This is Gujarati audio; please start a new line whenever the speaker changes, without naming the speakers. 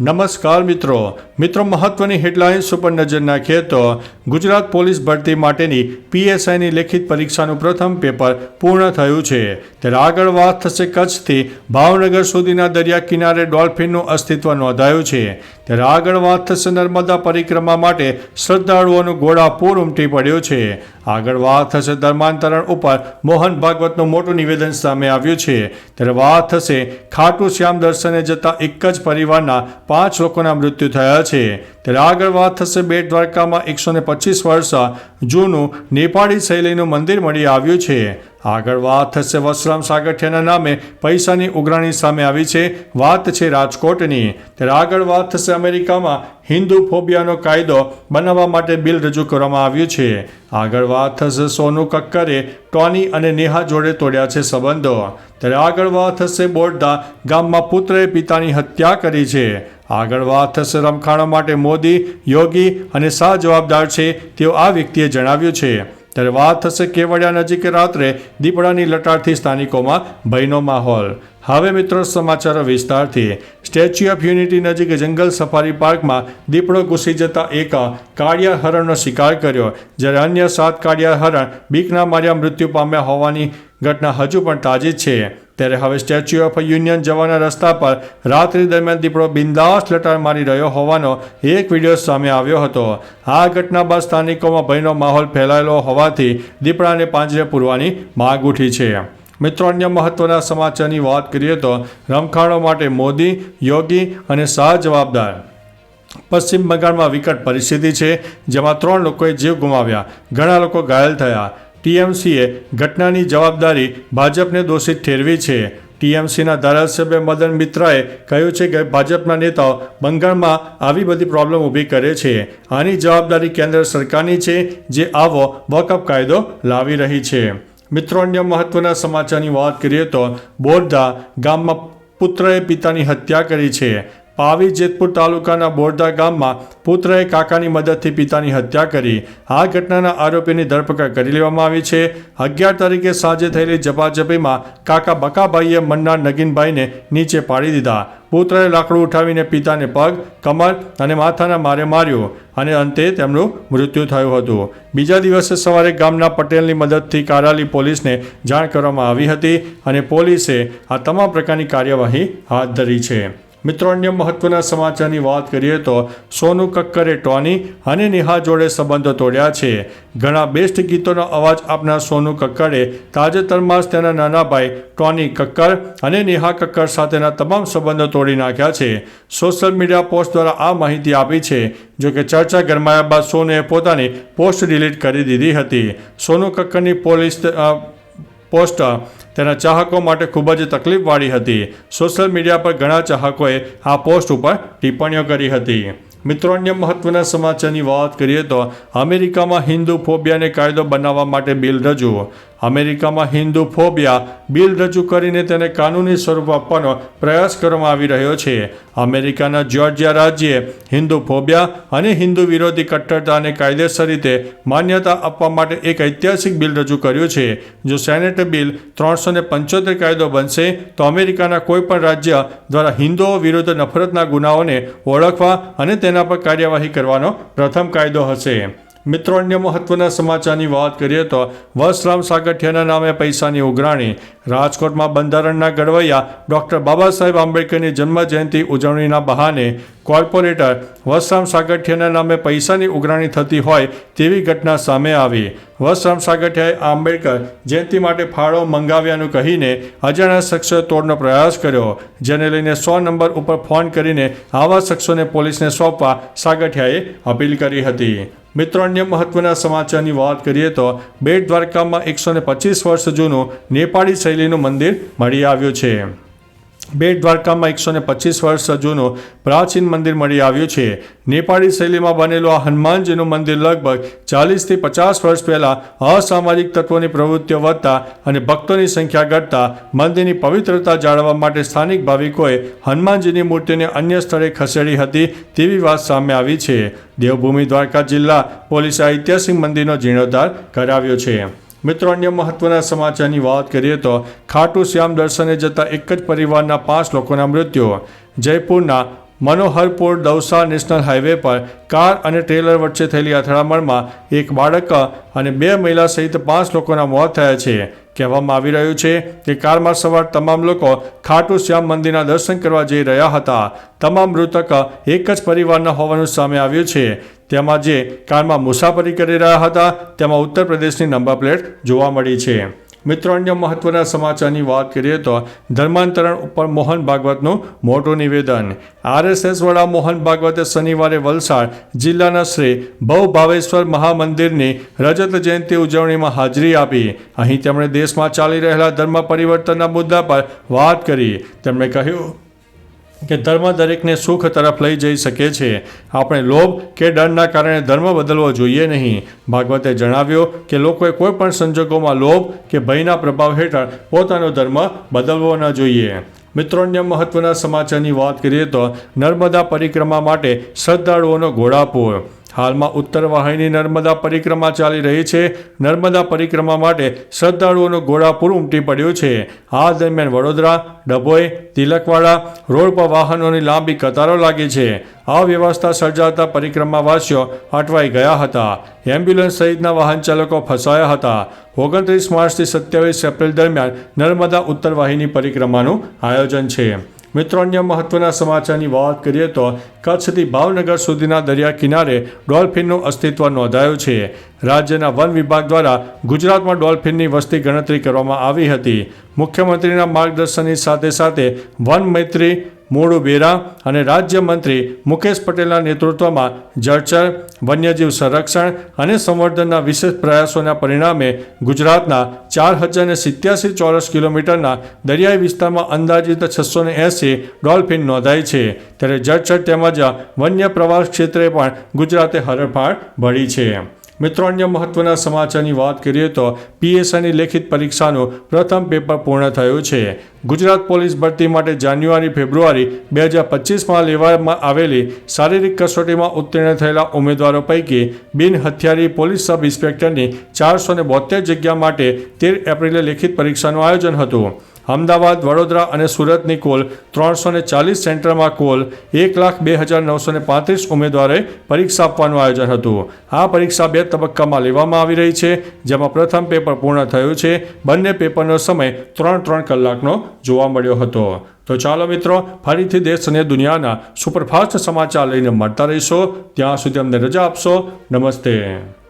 નમસ્કાર મિત્રો. મિત્રો મહત્વની હેડલાઇન્સ ઉપર નજર નાખીએ તો ગુજરાત પોલીસ ભરતી માટેની પીએસઆઈની લેખિત પરીક્ષાનું પ્રથમ પેપર પૂર્ણ થયું છે. ત્યારે આગળ વાત થશે કચ્છથી. ભાવનગર સુધીના દરિયા કિનારે ડોલ્ફિનનું અસ્તિત્વ નોંધાયું છે. ત્યારે આગળ વાત થશે નર્મદા પરિક્રમા માટે. શ્રદ્ધાળુઓનું ઘોડાપૂર ઉમટી પડ્યું છે. આગળ વાત થશે ધર્માંતરણ ઉપર. મોહન ભાગવતનું મોટું નિવેદન સામે આવ્યું છે. ત્યારે વાત થશે ખાટુ શ્યામ દર્શને જતા એક જ પરિવારના પાંચ લોકોના મૃત્યુ થયા છે. ત્યારે આગળ વાત થશે બેટ દ્વારકામાં એકસો ને પચીસ વર્ષ જૂનું નેપાળી શૈલીનું મંદિર મળી આવ્યું છે. આગળ વાત થશે વસરામ સાગઠિયાના નામે. પૈસાની ઉઘરાણી સામે આવી છે. વાત છે રાજકોટની. ત્યારે આગળ વાત થશે અમેરિકામાં. હિન્દુ ફોબિયાનો કાયદો બનાવવા માટે બિલ રજૂ કરવામાં આવ્યું છે. આગળ વાત થશે સોનુ કક્કરે ટોની અને નેહા જોડે તોડ્યા છે સંબંધો. ત્યારે આગળ વાત થશે બોરદા ગામમાં પુત્રએ પિતાની હત્યા કરી છે. આગળ વાત થશે રમખાણો માટે મોદી, યોગી અને શાહ જવાબદાર છે તેવું આ વ્યક્તિએ જણાવ્યું છે. ત્યારે વાત થશે કેવડિયા નજીક રાત્રે દીપડાની લટારથી સ્થાનિકોમાં ભયનો માહોલ. હવે મિત્રો સમાચારો વિસ્તારથી સ્ટેચ્યુ ઓફ યુનિટી નજીક જંગલ સફારી પાર્કમાં દીપડો ઘૂસી જતા એક કાળિયા હરણનો શિકાર કર્યો, જ્યારે અન્ય સાત કાળિયા હરણ બીકના માર્યા મૃત્યુ પામ્યા હોવાની ઘટના હજુ પણ તાજી છે. ત્યારે હવે સ્ટેચ્યુ ઓફ યુનિયન જવાના રસ્તા પર રાત્રિ દરમિયાન દીપડો બિંદાસ લટાર મારી રહ્યો હોવાનો એક વીડિયો સામે આવ્યો હતો. આ ઘટના બાદ સ્થાનિકોમાં ભયનો માહોલ ફેલાયેલો હોવાથી દીપડાને પાંજરે પૂરવાની માગ ઉઠી છે. મિત્રો, અન્ય મહત્વના સમાચારની વાત કરીએ તો રમખાણો માટે મોદી, યોગી અને શાહ જવાબદાર. પશ્ચિમ બંગાળમાં વિકટ પરિસ્થિતિ છે, જેમાં ત્રણ લોકોએ જીવ ગુમાવ્યા. ઘણા લોકો ઘાયલ થયા. ટીએમસીએ ઘટનાની જવાબદારી ભાજપને દોષિત ઠેરવી છે. ટીએમસીના ધારાસભ્ય મદન મિત્રાએ કહ્યું છે કે ભાજપના નેતાઓ બંગાળમાં આવી બધી પ્રોબ્લેમ ઊભી કરે છે. આની જવાબદારી કેન્દ્ર સરકારની છે, જે આવો વકફ કાયદો લાવી રહી છે. મિત્રો અન્ય મહત્વના સમાચારની વાત કરીએ તો બોરધા ગામમાં પુત્રએ પિતાની હત્યા કરી છે. પાવી જેતપુર તાલુકાના બોરદા ગામમાં પુત્રએ કાકાની મદદથી પિતાની હત્યા કરી. આ ઘટનાના આરોપીની ધરપકડ કરી લેવામાં આવી છે. અગિયાર તારીખે સાંજે થયેલી ઝપાઝપીમાં કાકા બકાભાઈએ મન્નાર નગીનભાઈને નીચે પાડી દીધા. પુત્રએ લાકડું ઉઠાવીને પિતાને પગ, કમર અને માથાના મારે માર્યો અને અંતે તેમનું મૃત્યુ થયું હતું. બીજા દિવસે સવારે ગામના પટેલની મદદથી કારાલી પોલીસને જાણ કરવામાં આવી હતી અને પોલીસે આ તમામ પ્રકારની કાર્યવાહી હાથ ધરી છે. મિત્રો, અન્ય મહત્વના સમાચારની વાત કરીએ તો સોનુ કક્કરે ટોની અને નેહા જોડે સંબંધો તોડ્યા છે. ઘણા બેસ્ટ ગીતોનો અવાજ આપનાર સોનુ કક્કરે તાજેતરમાં જ તેના નાના ભાઈ ટોની કક્કર અને નેહા કક્કર સાથેના તમામ સંબંધો તોડી નાખ્યા છે. સોશિયલ મીડિયા પોસ્ટ દ્વારા આ માહિતી આપી છે, જો કે ચર્ચા ગરમાયા બાદ સોનુએ પોતાની પોસ્ટ ડિલીટ કરી દીધી હતી. સોનુ કક્કરની પોલીસ પોસ્ટ તેના ચાહકો માટે ખૂબ જ તકલીફવાળી હતી. સોશિયલ મીડિયા પર ઘણા ચાહકોએ આ પોસ્ટ ઉપર ટિપ્પણીઓ કરી હતી. મિત્રો, અન્ય મહત્વના સમાચારની વાત કરીએ તો અમેરિકામાં હિન્દુ ફોબિયાને કાયદો બનાવવા માટે બિલ રજૂ અમેરિકામાં હિન્દુ ફોબિયા બિલ રજૂ કરીને તેને કાનૂની સ્વરૂપ આપવાનો પ્રયાસ કરવામાં આવી રહ્યો છે. અમેરિકાના જ્યોર્જિયા રાજ્યે હિન્દુ ફોબિયા અને હિન્દુ વિરોધી કટ્ટરતાને કાયદેસર રીતે માન્યતા આપવા માટે એક ઐતિહાસિક બિલ રજૂ કર્યું છે. જો સેનેટ બિલ ત્રણસો પંચોતેર કાયદો બનશે, તો અમેરિકાના કોઈપણ રાજ્ય દ્વારા હિન્દુઓ વિરુદ્ધ નફરતના ગુનાઓને ઓળખવા અને તેના પર કાર્યવાહી કરવાનો પ્રથમ કાયદો હશે. મિત્રો, અન્ય મહત્વના સમાચારની વાત કરીએ તો વસરામ સાગઠિયાના નામે પૈસાની ઉઘરાણી. રાજકોટમાં બંધારણના ઘડવૈયા ડૉક્ટર બાબા સાહેબ આંબેડકરની જન્મ જયંતિ ઉજવણીના બહાને કોર્પોરેટર વસરામ સાગઠિયાના નામે પૈસાની ઉઘરાણી થતી હોય તેવી ઘટના સામે આવી. વસરામ સાગઠિયાએ આંબેડકર જયંતિ માટે ફાળો મંગાવ્યાનું કહીને અજાણ્યા શખ્સોએ તોડનો પ્રયાસ કર્યો, જેને લઈને સો નંબર ઉપર ફોન કરીને આવા શખ્સોને પોલીસને સોંપવા સાગઠિયાએ અપીલ કરી હતી. મિત્રો, અન્ય મહત્વના સમાચારની વાત કરીએ તો બેટ દ્વારકામાં એકસો ને પચીસ વર્ષ જૂનું નેપાળી શૈલીનું મંદિર મળી આવ્યું છે. બેટ દ્વારકામાં એકસો ને પચીસ વર્ષ જૂનું પ્રાચીન મંદિર મળી આવ્યું છે. નેપાળી શૈલીમાં બનેલું આ હનુમાનજીનું મંદિર લગભગ ચાલીસથી પચાસ વર્ષ પહેલાં અસામાજિક તત્વોની પ્રવૃત્તિઓ વધતા અને ભક્તોની સંખ્યા ઘટતા મંદિરની પવિત્રતા જાળવવા માટે સ્થાનિક ભાવિકોએ હનુમાનજીની મૂર્તિને અન્ય સ્થળે ખસેડી હતી તેવી વાત સામે આવી છે. દેવભૂમિ દ્વારકા જિલ્લા પોલીસે ઐતિહાસિક મંદિરનો જીર્ણોદ્ધાર કરાવ્યો છે. મિત્રો, અન્ય મહત્વના સમાચારની વાત કરીએ તો ખાટુ શ્યામ દર્શને જતા એક જ પરિવારના પાંચ લોકોના મૃત્યુ. જયપુરના મનોહરપુર દૌસા નેશનલ હાઈવે પર કાર અને ટ્રેલર વચ્ચે થયેલી અથડામણમાં એક બાળક અને બે મહિલા સહિત પાંચ લોકોના મોત થયા છે. કહેવામાં આવી રહ્યું છે કે કારમાં સવાર તમામ લોકો ખાટુ શ્યામ મંદિરના દર્શન કરવા જઈ રહ્યા હતા. તમામ મૃતક એક જ પરિવારના હોવાનું સામે આવ્યું છે. તેમાં જે કારમાં મુસાફરી કરી રહ્યા હતા, તેમાં ઉત્તર પ્રદેશની નંબર પ્લેટ જોવા મળી છે. મિત્રો, અન્ય મહત્વના સમાચારની વાત કરીએ તો ધર્માંતરણ ઉપર મોહન ભાગવતનું મોટું નિવેદન. આરએસએસ વડા મોહન ભાગવતે શનિવારે વલસાડ જિલ્લાના શ્રી ભવ ભાવેશ્વર મહામંદિરની રજત જયંતિ ઉજવણીમાં હાજરી આપી. અહીં તેમણે દેશમાં ચાલી રહેલા ધર્મ પરિવર્તનના મુદ્દા પર વાત કરી. તેમણે કહ્યું કે ધર્મ દરેકને સુખ તરફ લઈ જઈ શકે છે. આપણે લોભ કે ડરના કારણે ધર્મ બદલવો જોઈએ નહીં. ભાગવતે જણાવ્યું કે લોકોએ કોઈ પણ સંજોગોમાં લોભ કે ભયના પ્રભાવ હેઠળ પોતાનો ધર્મ બદલવો ન જોઈએ. મિત્રો અન્ય મહત્વના સમાચારની વાત કરીએ તો નર્મદા પરિક્રમા માટે શ્રદ્ધાળુઓનો ઘોડાપુર હાલમાં ઉત્તર વાહિની નર્મદા પરિક્રમા ચાલી રહી છે. નર્મદા પરિક્રમા માટે શ્રદ્ધાળુઓનો ઘોડાપુર ઉમટી પડ્યું છે. આ દરમિયાન વડોદરા, ડભોઈ, તિલકવાડા, રોડ પર વાહનોની લાંબી કતારો લાગી છે. આ વ્યવસ્થા સર્જાતા પરિક્રમાવાસીઓ અટવાઈ ગયા હતા. એમ્બ્યુલન્સ સહિતના વાહન ચાલકો ફસાયા હતા. ઓગણત્રીસ માર્ચથી સત્યાવીસ એપ્રિલ દરમિયાન નર્મદા ઉત્તર વાહિની પરિક્રમાનું આયોજન છે. મિત્રો, અન્ય મહત્વના સમાચારની વાત કરીએ તો કચ્છથી ભાવનગર સુધીના દરિયા કિનારે ડોલ્ફિનનું અસ્તિત્વ નોંધાયું છે. રાજ્યના વન વિભાગ દ્વારા ગુજરાતમાં ડોલ્ફિનની વસ્તી ગણતરી કરવામાં આવી હતી. મુખ્યમંત્રીના માર્ગદર્શનની સાથે સાથે વન મૈત્રી મોડુ બેરા અને રાજ્યમંત્રી મુકેશ પટેલના નેતૃત્વમાં જળચર, વન્યજીવ સંરક્ષણ અને સંવર્ધનના વિશેષ પ્રયાસોના પરિણામે ગુજરાતના ચાર હજાર ને સિત્યાસી ચોરસ કિલોમીટરના દરિયાઈ વિસ્તારમાં અંદાજિત છસો ને એંસી ડોલ્ફિન નોંધાઈ છે. ત્યારે જળચર તેમજ વન્ય પ્રવાસ ક્ષેત્રે પણ ગુજરાતે હરણફાળ ભળી છે. મિત્રો, અન્ય મહત્વના સમાચારની વાત કરીએ તો પીએસઆઈની લેખિત પરીક્ષાનું પ્રથમ પેપર પૂર્ણ થયું છે. ગુજરાત પોલીસ ભરતી માટે જાન્યુઆરી, ફેબ્રુઆરી બે હજાર પચીસમાં લેવામાં આવેલી શારીરિક કસોટીમાં ઉત્તીર્ણ થયેલા ઉમેદવારો પૈકી બિન હથિયારી પોલીસ સબ ઇન્સ્પેક્ટરની ચારસો ને બોતેર જગ્યા માટે તેર એપ્રિલે લેખિત પરીક્ષાનું આયોજન હતું. અમદાવાદ, વડોદરા અને સુરતની કુલ ત્રણસો ને ચાલીસ સેન્ટરમાં કુલ એક લાખ બે હજાર નવસો ને પાંત્રીસ ઉમેદવારોએ પરીક્ષા આપવાનું આયોજન હતું. આ પરીક્ષા બે તબક્કામાં લેવામાં આવી રહી છે, જેમાં પ્રથમ પેપર પૂર્ણ થયું છે, બંને પેપરનો સમય ત્રણ ત્રણ કલાકનો જોવા મળ્યો હતો. તો ચાલો મિત્રો, ફરીથી દેશ અને દુનિયાના સુપરફાસ્ટ સમાચાર લઈને મળતા રહીશો. ત્યાં સુધી અમને રજા આપશો. નમસ્તે.